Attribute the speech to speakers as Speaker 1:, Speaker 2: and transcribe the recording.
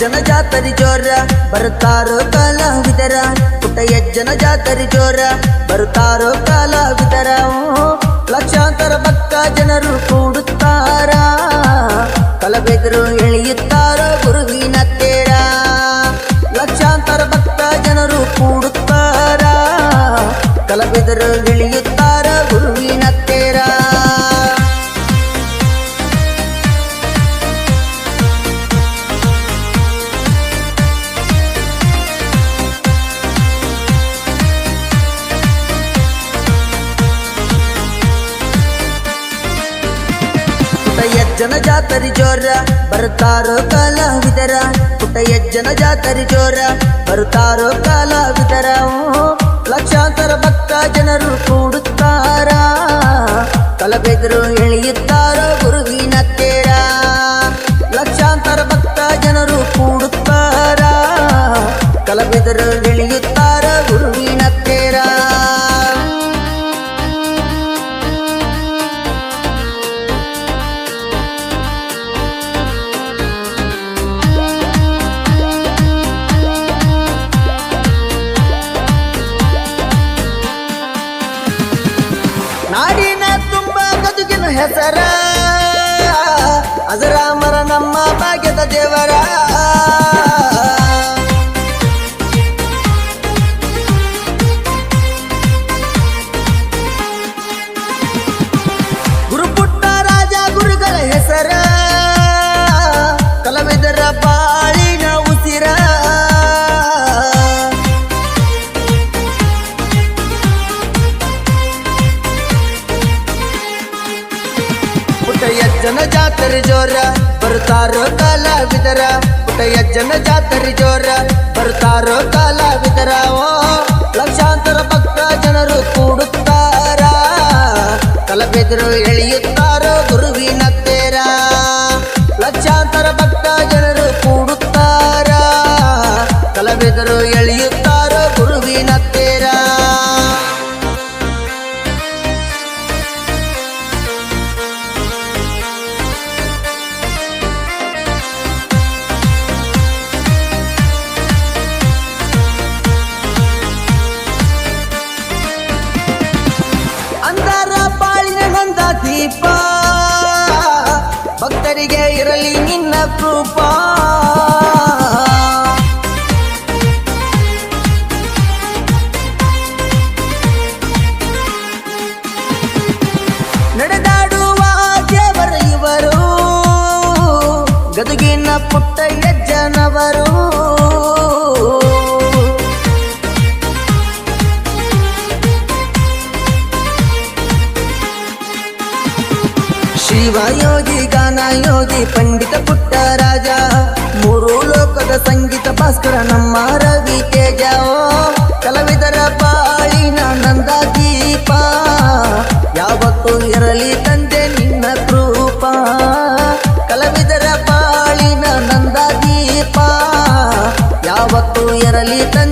Speaker 1: ಯಜ್ಜನ ಜಾತರಿ ಜೋರ ಬರುತ್ತಾರೋ ಕಲಾವಿದರ ಪುಟ್ಟ ಯಜ್ಜನ ಜಾತರಿ ಜೋರ ಬರುತ್ತಾರೋ ಕಲಾವಿದರ ಲಕ್ಷಾಂತರ ಭಕ್ತ ಜನರು ಕೂಡುತ್ತಾರ. ಕಲಬೆದರು ಎಳೆಯುತ್ತಾರ ಗುರುವಿನ ತೇರ. ಲಕ್ಷಾಂತರ ಭಕ್ತ ಜನರು ಕೂಡುತ್ತಾರ. ಕಲಬೆದರು ಇಳಿಯುತ್ತಾರ ಗುರುವಿನ ತೇರ. ಯಜ್ಜನ ಜಾತರಿ ಜೋರ ಬರುತ್ತಾರೋ ಕಲಾವಿದರ ಪುಟ್ಟ ಜನ ಜಾತರಿ ಜೋರ ಬರುತ್ತಾರೋ ಕಲಾವಿದರ ಲಕ್ಷಾಂತರ ಭಕ್ತ ಜನರು ಕೂಡುತ್ತಾರ. ಕಲಬೆದರು ಎಳೆಯುತ್ತಾರೋ ಗುರುವಿನ ತೇರ. ಲಕ್ಷಾಂತರ ಭಕ್ತ ಜನರು ಕೂಡುತ್ತಾರ. ಕಲಬೆದರು ಎಳೆಯುತ್ತಾರ ತುಂಬ ಗದುಗಿನ ಹೆಸರ. ಅಜರಾಮರ ನಮ್ಮ ಭಾಗ್ಯದ ದೇವರ. ಗುರುಪುಟ್ಟ ರಾಜ ಗುರುಗಳ ಹೆಸರ. ಜಾತರಿ ಜೋರ ಬರ್ತಾರೋ ಕಲಾವಿದರ ಪುಟಯ ಜನ ಜಾತರಿ ಜೋರ ಬರ್ತಾರೋ ಕಲಾವಿದರ ಓ, ಲಕ್ಷಾಂತರ ಭಕ್ತ ಜನರು ಕೂಡುತ್ತಾರ. ಕಲಬೆದರು ಎಳೆಯುತ್ತಾರೋ ಭಕ್ತರಿಗೆ ಇರಲಿ ನಿನ್ನ ಕೃಪ? ಇವರು ಗದುಗಿನ ಪುಟ್ಟ ಯಜ್ಜನವರು ಶಿವಯೋಗಿ ಗಾನಯೋಗಿ ಪಂಡಿತ ಪುಟ್ಟ ರಾಜ. ಮೂರು ಲೋಕದ ಸಂಗೀತ ಭಾಸ್ಕರ, ನಮ್ಮ ರವಿ ತೇಜ. ಕಲವಿದರ ಪಾಳಿನ ನಂದ ದೀಪ. ಯಾವತ್ತೂ ಇರಲಿ ತಂದೆ ನಿನ್ನ ಕೃಪ. ಕಲವಿದರ ಪಾಳಿನ ನಂದ ದೀಪ. ಯಾವತ್ತೂ ಇರಲಿ ತಂದೆ